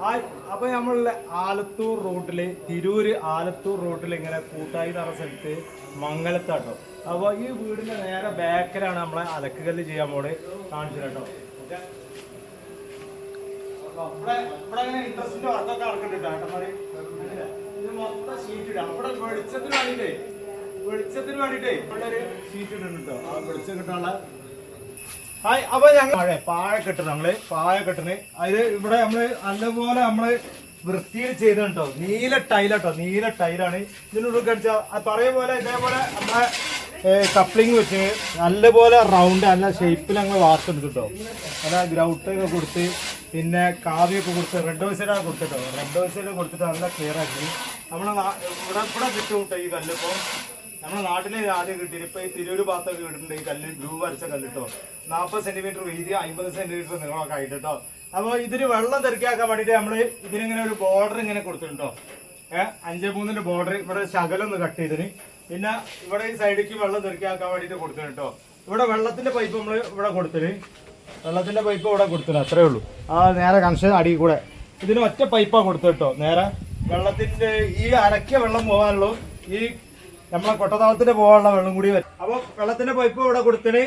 Hi. അപ്പൊ നമ്മളുടെ ആലത്തൂർ റോഡിൽ തിരൂര് ആലത്തൂർ റോഡിൽ ഇങ്ങനെ കൂട്ടായി തറ സ്ഥലത്ത് മംഗലത്താട്ടോ. അപ്പൊ ഈ വീടിന്റെ നേരെ ബാക്കിലാണ് നമ്മളെ അലക്കുകല്ല് ചെയ്യാൻ പോണ് കാണിച്ചു കേട്ടോ ഇൻട്രസ്റ്റിന്റെ വർക്കൊക്കെ നടക്കുന്നുണ്ട് ഏട്ടന്മാര് ഇത് മൊത്തം ഷീറ്റ് ഇടാം. ഇവിടെ വെളിച്ചത്തിന് വേണ്ടിട്ടേ വെളിച്ചത്തിന് വേണ്ടിട്ടേ ഇവിടെ ഒരു ഷീറ്റ് ഇടുന്നുണ്ടോ ആ വെളിച്ചം കിട്ടാനുള്ള അപ്പൊ ഞങ്ങൾ പാഴ പാഴ കെട്ടണം നമ്മൾ പായ കെട്ടണ് അത് ഇവിടെ നമ്മൾ നല്ലപോലെ നമ്മൾ വൃത്തിയിൽ ചെയ്തിട്ടോ നീല ടൈലാട്ടോ നീല ടൈലാണ് ഇതിനുള്ളിൽ കടിച്ച പറയ പോലെ ഇതേപോലെ നമ്മളെ കപ്ലിങ് വെച്ച് നല്ലപോലെ റൗണ്ട് നല്ല ഷേപ്പിൽ ഞങ്ങൾ വാർത്തെടുത്തിട്ടോ നല്ല ഗ്രൗട്ടൊക്കെ കൊടുത്ത് പിന്നെ കാവിയൊക്കെ കൊടുത്ത് റെഡ് ഓയിസൈഡാണ് കൊടുത്തിട്ടോ. റെഡ് ഓയിസൈഡ് കൊടുത്തിട്ട് നല്ല ക്ലിയർ ആക്കി. നമ്മളെ ഇവിടെ ഇവിടെ കിട്ടും ഈ കല്ലിപ്പോ നമ്മുടെ നാട്ടിലെ ആദ്യം കിട്ടിയത് ഇപ്പൊ ഈ തിരൂര് ഭാഗത്തൊക്കെ കിട്ടുന്നുണ്ട് ഈ കല്ല് ഗ്രൂ വരച്ച കല്ലിട്ടോ. കേട്ടോ നാൽപ്പത് സെന്റിമീറ്റർ വീതി അമ്പത് സെന്റിമീറ്റർ നീളമൊക്കെ ആയിട്ട് കേട്ടോ അപ്പൊ ഇതിന് വെള്ളം തെറിക്കാക്കാൻ വേണ്ടിട്ട് നമ്മൾ ഇതിനിങ്ങനെ ഒരു ബോർഡർ ഇങ്ങനെ കൊടുത്തിട്ടുണ്ടോ? ഏഹ് അഞ്ച് മൂന്നിന്റെ ബോർഡർ ഇവിടെ ശകലം ഒന്ന് കട്ട് ചെയ്തിന്. പിന്നെ ഇവിടെ ഈ സൈഡിലേക്ക് വെള്ളം തെറിക്കാക്കാൻ വേണ്ടിട്ട് കൊടുത്തിട്ടോ ഇവിടെ വെള്ളത്തിന്റെ പൈപ്പ് നമ്മൾ ഇവിടെ കൊടുത്തിന്. വെള്ളത്തിന്റെ പൈപ്പ് ഇവിടെ കൊടുത്തിന് അത്രേ ഉള്ളൂ. ആ നേരെ കണക്ഷൻ അടി കൂടെ. ഇതിന് ഒറ്റ പൈപ്പാണ് കൊടുത്തിട്ടോ നേരെ. വെള്ളത്തിന്റെ ഈ അരക്കിയ വെള്ളം പോകാനുള്ളൂ. ഈ നമ്മളെ കൊട്ടതാളത്തിന്റെ പോകാനുള്ള വെള്ളം കൂടി വരും. അപ്പൊ വെള്ളത്തിന്റെ പൈപ്പ് ഇവിടെ കൊടുത്തിന്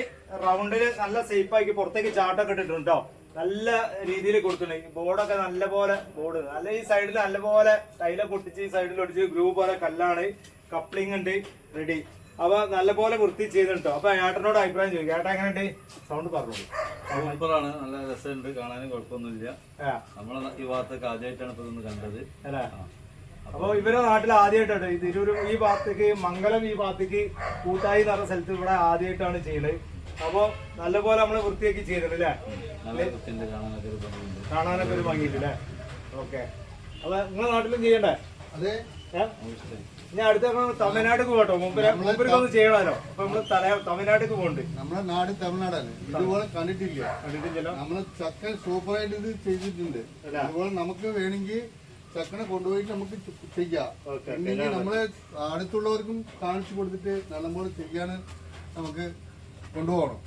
റൗണ്ടിൽ നല്ല സേഫ് ആക്കി പുറത്തേക്ക് ചാട്ടൊക്കെ ഇട്ടിട്ടുണ്ടോ? നല്ല രീതിയിൽ കൊടുത്തിട്ടുണ്ട് ബോർഡൊക്കെ നല്ല പോലെ ബോർഡ്. നല്ല ഈ സൈഡിൽ നല്ല പോലെ ടൈലൊക്കെ ഒട്ടിച്ച് ഈ സൈഡിൽ ഒടിച്ച് ഗ്രൂ പോലെ കല്ലാണ് കപ്ലിംഗ് ഉണ്ട് റെഡി അപ്പൊ നല്ല പോലെ വൃത്തി ചെയ്തിട്ടോ അപ്പൊ ഏട്ടനോട് അഭിപ്രായം ചോദിക്കും. ഏട്ടാ എങ്ങനെയുണ്ട്? സൗണ്ട് പറഞ്ഞോളൂ. സൂപ്പറാണ്. നല്ല രസമുണ്ട്. കാണാനും കുഴപ്പമൊന്നുമില്ല. നമ്മളെ ഈ ഭാഗത്തൊക്കെ ആദ്യമായിട്ടാണ് ഇപ്പൊ കണ്ടത്. അല്ലേ? അപ്പൊ ഇവരെ നാട്ടിൽ ആദ്യമായിട്ടാണ് ഈ തിരൂര് ഈ ഭാഗത്തേക്ക് മംഗലം ഈ ഭാഗത്തേക്ക് കൂട്ടായി എന്ന് പറഞ്ഞ സ്ഥലത്ത് ഇവിടെ ആദ്യമായിട്ടാണ് ചെയ്യുന്നത് അപ്പൊ നല്ലപോലെ നമ്മൾ വൃത്തിയാക്കി ചെയ്തിട്ടുണ്ട് അല്ലേ? കാണാനൊക്കെ ഒരു ഭംഗിയില്ല അല്ലേ? ഓക്കെ. അപ്പൊ നിങ്ങളെ നാട്ടിലും ചെയ്യണ്ടേ? അതെ. ഞാൻ അടുത്ത തമിഴ്നാട്ടിക്ക് പോട്ടോ മുമ്പിലേക്ക് ഒന്ന് ചെയ്യണമല്ലോ. അപ്പൊ നമ്മൾ തല തമിഴ്നാട്ടിലേക്ക് പോകുന്നുണ്ട് നമ്മളെ നാട് തമിഴ്നാടാണ് ഇതുപോലെ കണ്ടിട്ടില്ല? കണ്ടിട്ടില്ലല്ലോ. നമ്മൾ ചക്ക സൂപ്പറായിട്ട് ഇത് ചെയ്തിട്ടുണ്ട്. അതുപോലെ നമുക്ക് വേണമെങ്കിൽ ചക്കനെ കൊണ്ടുപോയിട്ട് നമുക്ക് ചെയ്യാം. നമ്മൾ നമ്മളെ അടുത്തുള്ളവർക്കും കാണിച്ചു കൊടുത്തിട്ട് നല്ലപോലെ ചെയ്യാൻ നമുക്ക് കൊണ്ടുപോകണം.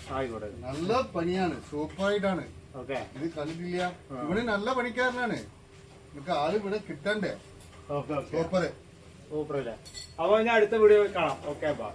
നല്ല പണിയാണ് സൂപ്പറായിട്ടാണ്. ഇത് കണ്ടിട്ടില്ല? ഇവിടെ നല്ല പണിക്കാരനാണ്. നമുക്ക് ആൾ ഇവിടെ കിട്ടണ്ടേ? സൂപ്പറ്. സൂപ്പർ അല്ലേ അപ്പൊ ഞാൻ അടുത്ത വീഡിയോ കാണാം. Okay bye.